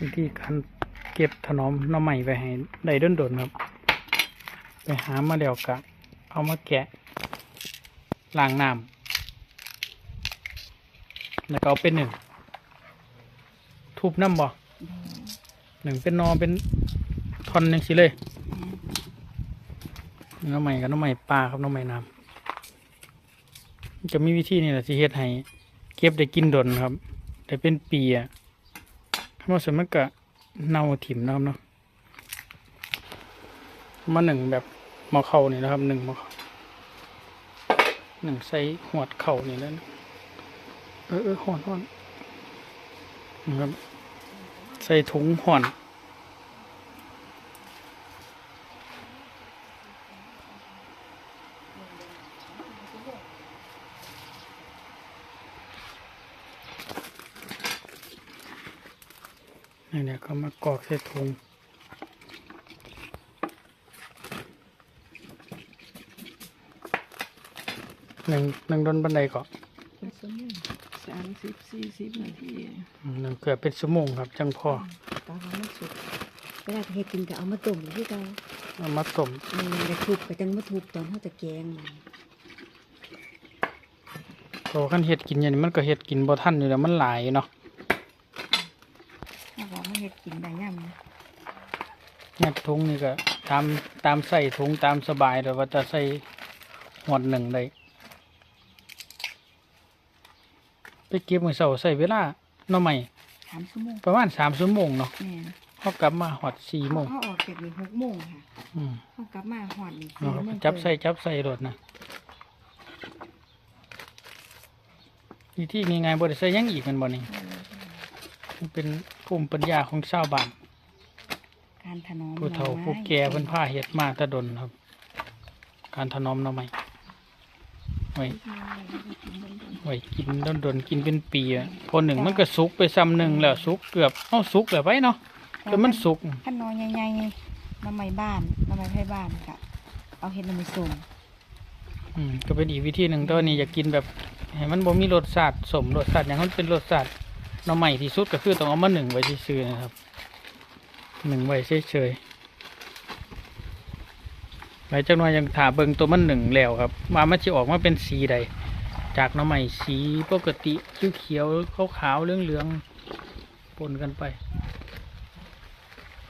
วิธีการเก็บถนอมน้ำใหม่ไปให้ได้ด้นดนครับ ไปหามาเดียวกะเอามาแกะล้างน้ำแล้วก็เอาเป็นหนึ่งทุบน้ำบ่หนึ่งเป็นนอเป็นทอนหนึ่งสิเลยน้ำใหม่กับน้ำใหม่ปลาครับน้ำใหม่น้ำจะมีวิธีนี่แหละที่เฮ็ดให้เก็บได้กินดนครับได้เป็นปีอะ มาสวนมันก็เน่าถิ่มนะครับเนาะมาหนึ่งแบบหมอเข่านี่นะครับหนึ่งหมอเขาหนึ่งใส่หวดเข่านี่แล้วเออเออห่อนห่อนนะครับใส่ถุงห่อน นี่เนี่ยก็มากรอกใส่ถุงหนึ่งหนึ่งโดนบันไดก่อนเป็นสมุนสามสิบสี่สิบนาทีอืมหนึ่งเกือบเป็นชั่วโมงครับ จังพอตอนมันสุกเวลาเฮ็ดกินก็เอามาต้มอยู่ที่เก่าเอามาต้มอืมแล้วทุบก็จังมาทุบตอนเฮาจะแกงมันเพราะว่าขั้นเห็ดกินอย่างนี้มันก็เห็ดกินบ่ทันอยู่แล้วมันหลายเนาะถ้าบอ กมาเฮ็ดกินได้ยามนะเนี่ยถุงนี่ก็ตามตามใส่ถุงตามสบายแต่ว่าจะใส่หวดหนึ่งได้ไปเก็บมือเสาใส่เวลาเนาะใหม่สามชั่วโมงประมาณสามชั่วโมงเนาะแม่นเขากลับมาหอดสี่โมงเฮาออกจากนี่หกโมงค่ะอืมเฮากลับมาฮอดนี่เอาสี่โมงจับใส่จับใส่รถนะวิธีง่ายๆบ่ได้ใส่หยังอีกแมันบ่นี่ มันเป็น ภูมิปัญญาของชาวบ้านการถนอมผู้เฒ่าหน่อไม้ผู้แก่เพิ่นผ้าเฮ็ดมาแตะดนครับ การถนอมหน่อไม้ไว้ไว้กินดนดนๆกินเป็นปีอะพอหนึ่งมันก็สุกไปซ้ำหนึ่งแล้วสุกเกือบเอ้าสุกแล้วไปเนาะแต่มันสุกขั้นนอนใหญ่ๆน้ำไม้บ้านน้ำไม้ไผ่บ้านก็เอาเฮ็ดน้ำไม้ส้มอืมก็เป็นอีกวิธีหนึ่งแตัวานี้อยากกินแบบให้มันบ่มีรสชาติสมรสชาติอย่างมันเป็นรสชาติ หน่อไม้ที่สุดก็คือต้องเอามาหนึ่งไว้ซื่อๆนะครับหนึ่งไว้เฉยๆหลังจากนั้นยังถาเบิงตัวมันหนึ่งแล้วครับว่ามันจะออกมาเป็นสีใด จากน้ำใหม่สีปกติเขียวๆขาวๆเหลืองๆปนกันไป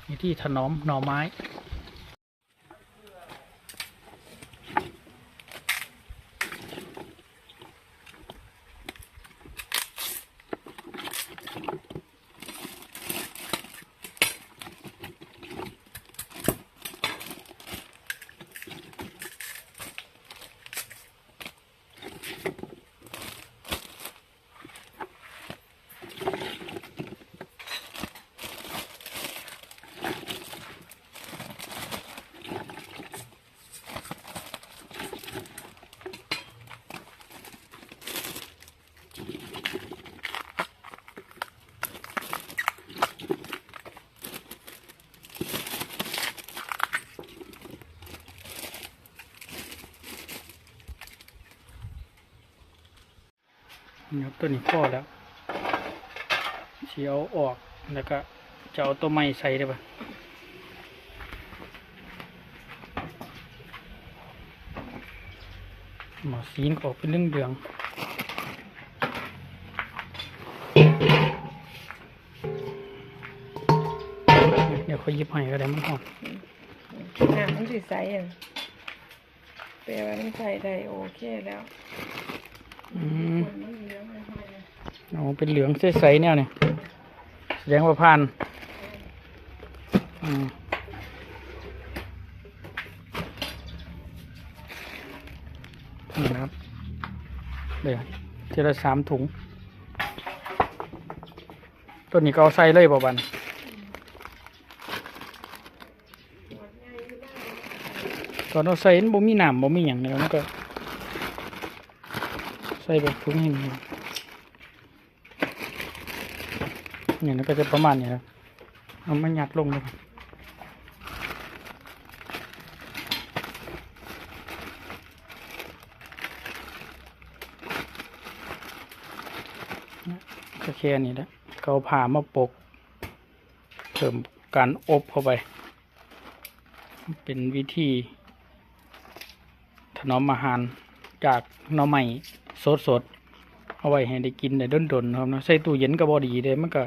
นี่ที่ถนอมหน่อไม้ นี่ครับตัวนี้พ่อแล้วเสียวออกแล้วก็จะเอาตัวไม้ใส่ได้ปะหมอสีนก็ออกเป็นเรื่องเดืองๆเดี๋ยวเขาหยิบให้ก็ได้มันหอมน้ำมันสิใสอะแปลว่ามันใส่ได้โอเคแล้ว อืมคนมันเหลืองไม่ค่อย เลยเอาเป็นเหลืองใสๆเนี่ยเนี่ยแสดงว่าผ่านอืมนี่นะครับเดี๋ยวเจละสามถุง ตัวนี้ก็เอาใส่เลยบ่บันตอนเอาใส่บ่มีหน้ำบ่มีอย่างเนี่ยมันก็ ใส่แบบถุงหินนี่ เนี่ยมันก็จะประมาณนี้ครับเอามายัดลงเลยก็แค่นี้และเอาผ้ามาปก เพิ่มการอบเข้าไป เป็นวิธีถนอมอาหารจากหน่อไม้สดๆ เอาไว้ให้ได้กินได้ดนๆนะครับเนาะใส่ตู้เย็นก็บ่ดีเลยมันก็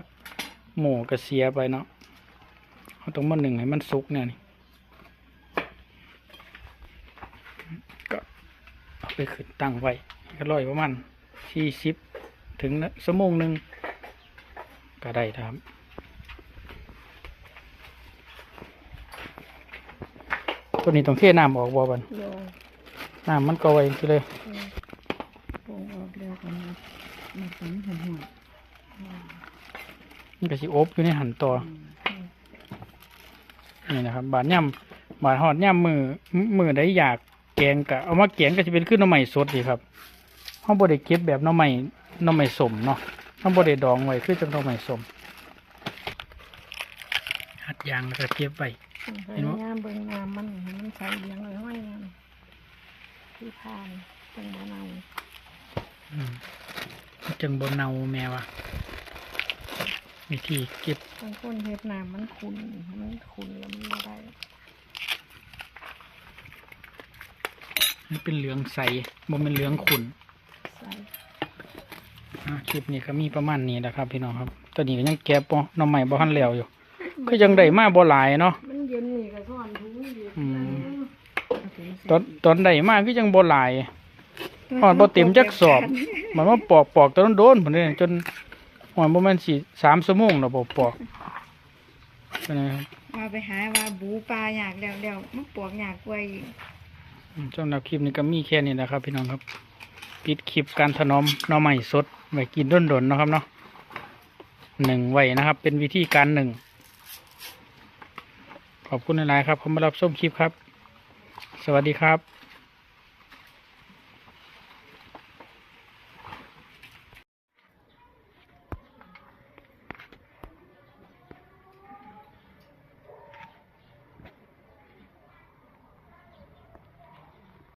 หมูก็เสียไปเนาะเราต้องมาหนึ่งให้มันสุกเนี่ยนี่ก็เอาไปขึ้นตั้งไว้ก็ร้อยประมาณสี่สิบถึงชั่วโมงหนึ่งก็ได้ครับตัวนี้ต้องเทน้ำออกบ่บันโยนน้ำมันก็ไว้ทีเลยปรุงออกแล้วกันนะมันเป็นหัวหัว มันก็สิอบอยู่ในหันต่อนี่นะครับ บาดย่ำบาดหอดย่ำมือมือได้อยากแกงกะเอามาแกงก็จะเป็นขึ้นหน้ำใหม่สดดีครับห้องบไดเก็บแบบหน้ำใหม่น้ำใหม่สมเนาะห้องบไดดองไว้คือจังหน้ำใหม่สมหัดยางแล้วก็เก็บไว้พยายามเบิ่งน้ำมันให้มันใสเลี้ยงเลยห้อยน้ำที่ผ่านเป็นมะนาวอืมจังบนเนาแม่วะ วิธีเก็บบางคนเฮ็ดน้ำมันขุ่นมันขุ่นแล้วมันบ่ได้มันเป็นเหลืองใสบ่เป็นเหลืองขุ่นใส่อะคลิปนี้ก็มีประมาณนี้แหละครับ พี่น้องครับ ตอนนี้ก็ยังแก็บบ่หน้ำใหม่บ่ทันแล้วอยู่ ก็ยังได้มาบ่หลายเนาะ มันเย็นนี่ก็ซ่อนถุงอยู่อืม ตอนตอนได้มาก็ยังบ่หลายฮอดบ่เต็มจักสอบ มันว่าปอกปอกตอนโดนพุ่นเด้จน ฮอดบ่แม่นสิ3ชั่วโมงแล้วบ่ปอกก็นะครับมาไปหาว่าบูปลาอยากแล้วแล้วมันปวกอยากกล้วยอีกอืมสำหรับคลิปนี้ก็มีแค่นี้นะครับ พี่น้องครับปิดคลิปการถนอมหน่อไม้สดไว้กินด้นๆเนาะครับเนาะหนึ่งไว้นะครับ เป็นวิธีการหนึ่งขอบคุณหลายๆครับผมมารับส้มคลิปครับ สวัสดีครับ